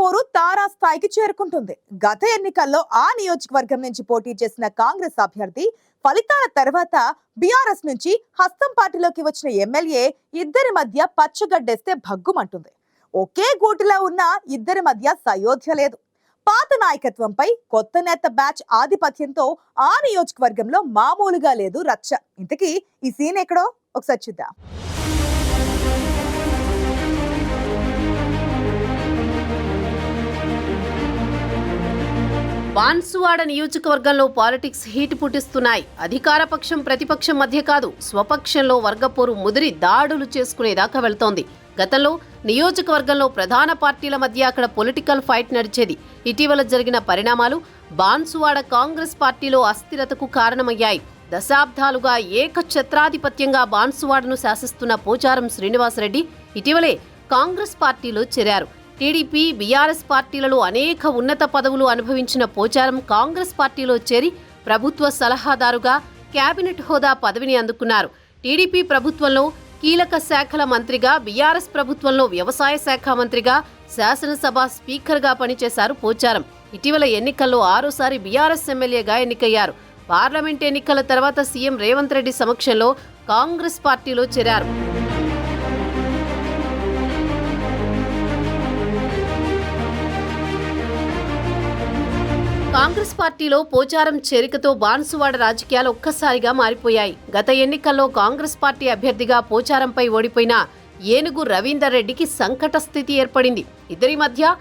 ఆధిపత్య పోరు తారాస్థాయికి చేరుకుంటుంది. గత ఎన్నికల్లో ఆ నియోజకవర్గం నుంచి పోటీ చేసిన కాంగ్రెస్ అభ్యర్థి ఫలితాల తర్వాత బీఆర్ఎస్ నుంచి హస్తం పార్టీలోకి వచ్చిన ఎమ్మెల్యే ఇద్దరి మధ్య పచ్చగడ్డేస్తే భగ్గుమంటుంది. ఒకే గూటిలో ఉన్న ఇద్దరి మధ్య సయోధ్య లేదు. పాత నాయకత్వంపై కొత్త నేత బ్యాచ్ ఆధిపత్యంతో ఆ నియోజకవర్గంలో మామూలుగా లేదు రచ్చ. ఇంతకీ ఈ సీన్ ఎక్కడో? ఒకసారి చూద్దాం. బాన్సువాడ నియోజకవర్గంలో పాలిటిక్స్ హీట్ పుట్టిస్తున్నాయి. అధికార పక్షం ప్రతిపక్షం మధ్య కాదు స్వపక్షంలో వర్గపోరు ముదిరి దాడులు చేసుకునేదాకా వెళ్తోంది. గతంలో నియోజకవర్గంలో ప్రధాన పార్టీల మధ్య అక్కడ పొలిటికల్ ఫైట్ నడిచేది. ఇటీవల జరిగిన పరిణామాలు బాన్సువాడ కాంగ్రెస్ పార్టీలో అస్థిరతకు కారణమయ్యాయి. దశాబ్దాలుగా ఏకఛత్రాధిపత్యంగా బాన్సువాడను శాసిస్తున్న పోచారం శ్రీనివాసరెడ్డి ఇటీవలే కాంగ్రెస్ పార్టీలో చేరారు. టీడీపీ బీఆర్ఎస్ పార్టీలలో అనేక ఉన్నత పదవులు అనుభవించిన పోచారం కాంగ్రెస్ పార్టీలో చేరి ప్రభుత్వ సలహాదారుగా కేబినెట్ హోదా పదవిని అందుకున్నారు. టీడీపీ ప్రభుత్వంలో కీలక శాఖల మంత్రిగా బీఆర్ఎస్ ప్రభుత్వంలో వ్యవసాయ శాఖ మంత్రిగా శాసనసభ స్పీకర్గా పనిచేశారు పోచారం. ఇటీవల ఎన్నికల్లో ఆరోసారి బీఆర్ఎస్ ఎమ్మెల్యేగా ఎన్నికయ్యారు. పార్లమెంట్ ఎన్నికల తర్వాత సీఎం రేవంత్ రెడ్డి సమక్షంలో కాంగ్రెస్ పార్టీలో చేరారు. కాంగ్రెస్ పార్టీలో పోచారం చేరికతో బాన్సువాడ రాజకీయాలు ఒక్కసారిగా మారిపోయాయి. గత ఎన్నికల్లో కాంగ్రెస్ పార్టీ అభ్యర్థిగా పోచారంపై ఓడిపోయిన ఏనుగు రవీందర్ రెడ్డికి సంకట స్థితి ఏర్పడింది. ఇద్దరి మధ్య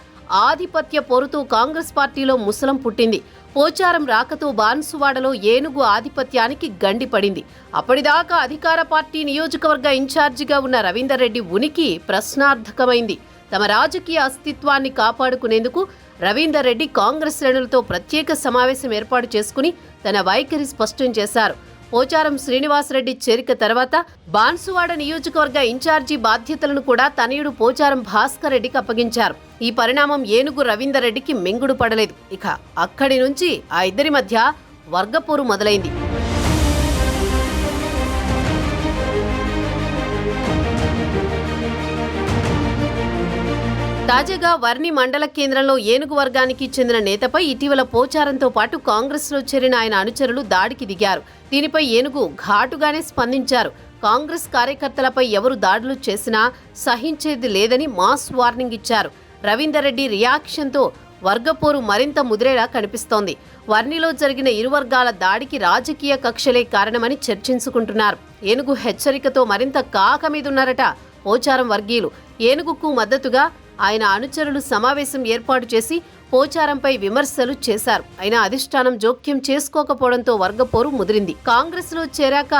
ఆధిపత్య పోరుతూ కాంగ్రెస్ పార్టీలో ముసలం పుట్టింది. పోచారం రాకతో బాన్సువాడలో ఏనుగు ఆధిపత్యానికి గండిపడింది అప్పటిదాకా అధికార పార్టీ నియోజకవర్గ ఇన్ఛార్జిగా ఉన్న రవీందర్ రెడ్డి ఉనికి ప్రశ్నార్థకమైంది. తమ రాజకీయ అస్తిత్వాన్ని కాపాడుకునేందుకు రవీందర్ రెడ్డి కాంగ్రెస్ శ్రేణులతో ప్రత్యేక సమావేశం ఏర్పాటు చేసుకుని తన వైఖరి స్పష్టం చేశారు. పోచారం శ్రీనివాసరెడ్డి చేరిక తర్వాత బాన్సువాడ నియోజకవర్గ ఇన్ఛార్జి బాధ్యతలను కూడా తనయుడు పోచారం భాస్కర్ రెడ్డికి అప్పగించారు. ఈ పరిణామం ఏనుగు రవీందర్ రెడ్డికి మింగుడు పడలేదు. ఇక అక్కడి నుంచి ఆ ఇద్దరి మధ్య వర్గపోరు మొదలైంది. తాజాగా వర్ణి మండల కేంద్రంలో ఏనుగు వర్గానికి చెందిన నేతపై ఇటీవల పోచారంతో పాటు కాంగ్రెస్లో చేరిన ఆయన అనుచరులు దాడికి దిగారు. దీనిపై ఏనుగు ఘాటుగానే స్పందించారు. కాంగ్రెస్ కార్యకర్తలపై ఎవరు దాడులు చేసినా సహించేది లేదని మాస్ వార్నింగ్ ఇచ్చారు. రవీందర్ రెడ్డి రియాక్షన్తో వర్గపోరు మరింత ముదిరేలా కనిపిస్తోంది. వర్ణిలో జరిగిన ఇరు వర్గాల దాడికి రాజకీయ కక్షలే కారణమని చర్చించుకుంటున్నారు. ఏనుగు హెచ్చరికతో మరింత కాక మీదున్నారట పోచారం వర్గీయులు. ఏనుగుకు మద్దతుగా ఆయన అనుచరులు సమావేశం ఏర్పాటు చేసి పోచారంపై విమర్శలు చేశారు. అయినా అధిష్టానం జోక్యం చేసుకోకపోవడంతో వర్గపోరు ముదిరింది. కాంగ్రెస్లో చేరాక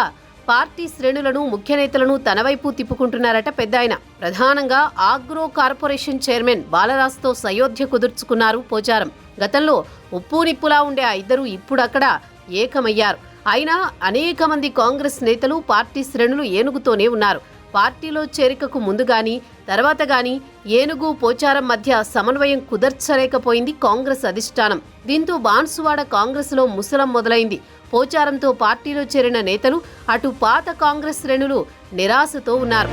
పార్టీ శ్రేణులను ముఖ్య నేతలను తన వైపు తిప్పుకుంటున్నారట పెద్దాయన. ప్రధానంగా ఆగ్రో కార్పొరేషన్ చైర్మన్ బాలరాజ్తో సయోధ్య కుదుర్చుకున్నారు పోచారం. గతంలో ఉప్పు నిప్పులా ఉండే ఆ ఇద్దరు ఇప్పుడక్కడ ఏకమయ్యారు. అయినా అనేక మంది కాంగ్రెస్ నేతలు పార్టీ శ్రేణులు ఏనుగుతోనే ఉన్నారు. పార్టీలో చేరికకు ముందు గాని తర్వాత గాని ఏనుగు పోచారం మధ్య సమన్వయం కుదర్చలేకపోయింది కాంగ్రెస్ అధిష్టానం. దీంతో బాన్సువాడ కాంగ్రెస్లో ముసలం మొదలైంది. పోచారంతో పార్టీలో చేరిన నేతలు అటు పాత కాంగ్రెస్ శ్రేణులు నిరాశతో ఉన్నారు.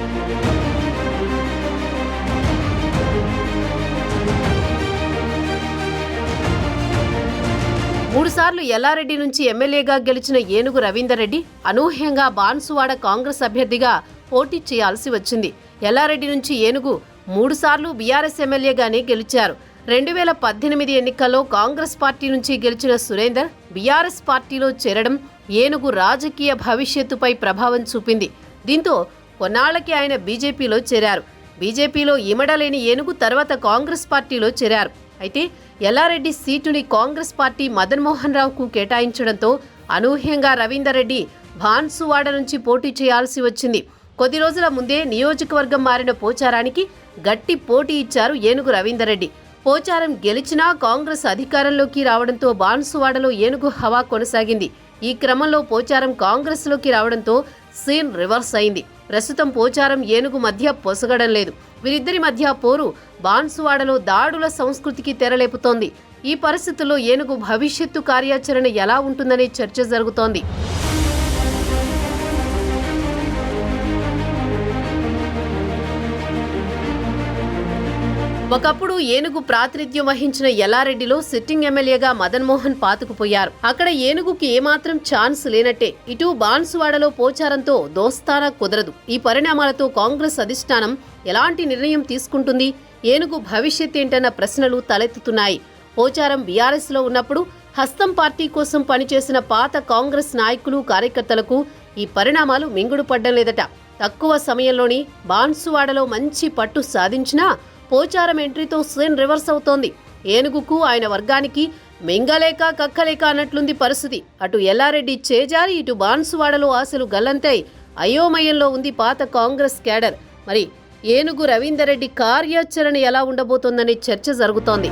మూడుసార్లు ఎల్లారెడ్డి నుంచి ఎమ్మెల్యేగా గెలిచిన ఏనుగు రవీందర్ రెడ్డి అనూహ్యంగా బాన్సువాడ కాంగ్రెస్ అభ్యర్థిగా పోటీ చేయాల్సి వచ్చింది. ఎల్లారెడ్డి నుంచి ఏనుగు మూడుసార్లు బీఆర్ఎస్ ఎమ్మెల్యేగానే గెలిచారు. రెండు వేల పద్దెనిమిది ఎన్నికల్లో కాంగ్రెస్ పార్టీ నుంచి గెలిచిన సురేందర్ బీఆర్ఎస్ పార్టీలో చేరడం ఏనుగు రాజకీయ భవిష్యత్తుపై ప్రభావం చూపింది. దీంతో కొన్నాళ్ళకి ఆయన బీజేపీలో చేరారు. బీజేపీలో ఇమడలేని ఏనుగు తర్వాత కాంగ్రెస్ పార్టీలో చేరారు. అయితే ఎల్లారెడ్డి సీటుని కాంగ్రెస్ పార్టీ మదన్మోహన్ రావుకు కేటాయించడంతో అనూహ్యంగా రవీందర్ రెడ్డి భాన్సువాడ నుంచి పోటీ చేయాల్సి వచ్చింది. కొద్ది రోజుల ముందే నియోజకవర్గం మారిన పోచారానికి గట్టి పోటీ ఇచ్చారు ఏనుగు రవీందర్ రెడ్డి పోచారం గెలిచినా కాంగ్రెస్ అధికారంలోకి రావడంతో బాన్సువాడలో ఏనుగు హవా కొనసాగింది. ఈ క్రమంలో పోచారం కాంగ్రెస్లోకి రావడంతో సీన్ రివర్స్ అయింది. ప్రస్తుతం పోచారం ఏనుగు మధ్య పొసగడం లేదు. వీరిద్దరి మధ్య పోరు బాన్సువాడలో దాడుల సంస్కృతికి తెరలేపుతోంది. ఈ పరిస్థితుల్లో ఏనుగు భవిష్యత్తు కార్యాచరణ ఎలా ఉంటుందనే చర్చ జరుగుతోంది. ఒకప్పుడు ఏనుగు ప్రాతినిధ్యం వహించిన ఎల్లారెడ్డిలో సిట్టింగ్ ఎమ్మెల్యేగా మదన్ మోహన్ పాతుకుపోయారు. అక్కడ ఏనుగుకి ఏమాత్రం ఛాన్స్ లేనట్టే ఇటు బాన్సువాడలో పోచారంతో దోస్తానా కుదరదు. ఈ పరిణామాలతో కాంగ్రెస్ అధిష్టానం ఎలాంటి నిర్ణయం తీసుకుంటుంది? ఏనుగు భవిష్యత్ ఏంటన్న ప్రశ్నలు తలెత్తుతున్నాయి. పోచారం బీఆర్ఎస్లో ఉన్నప్పుడు హస్తం పార్టీ కోసం పనిచేసిన పాత కాంగ్రెస్ నాయకులు కార్యకర్తలకు ఈ పరిణామాలు మింగుడు పడ్డం లేదట. తక్కువ సమయంలోని బాన్సువాడలో మంచి పట్టు సాధించినా పోచారం ఎంట్రీతో సీన్ రివర్స్ అవుతోంది. ఏనుగుకు ఆయన వర్గానికి మింగలేక కక్కలేక అన్నట్లుంది పరిస్థితి. అటు ఎల్లారెడ్డి చేజారి ఇటు బాన్సువాడలో ఆశలు గల్లంతై అయోమయంలో ఉంది పాత కాంగ్రెస్ క్యాడర్. మరి ఏనుగు రవీందర్ రెడ్డి కార్యాచరణ ఎలా ఉండబోతోందనే చర్చ జరుగుతోంది.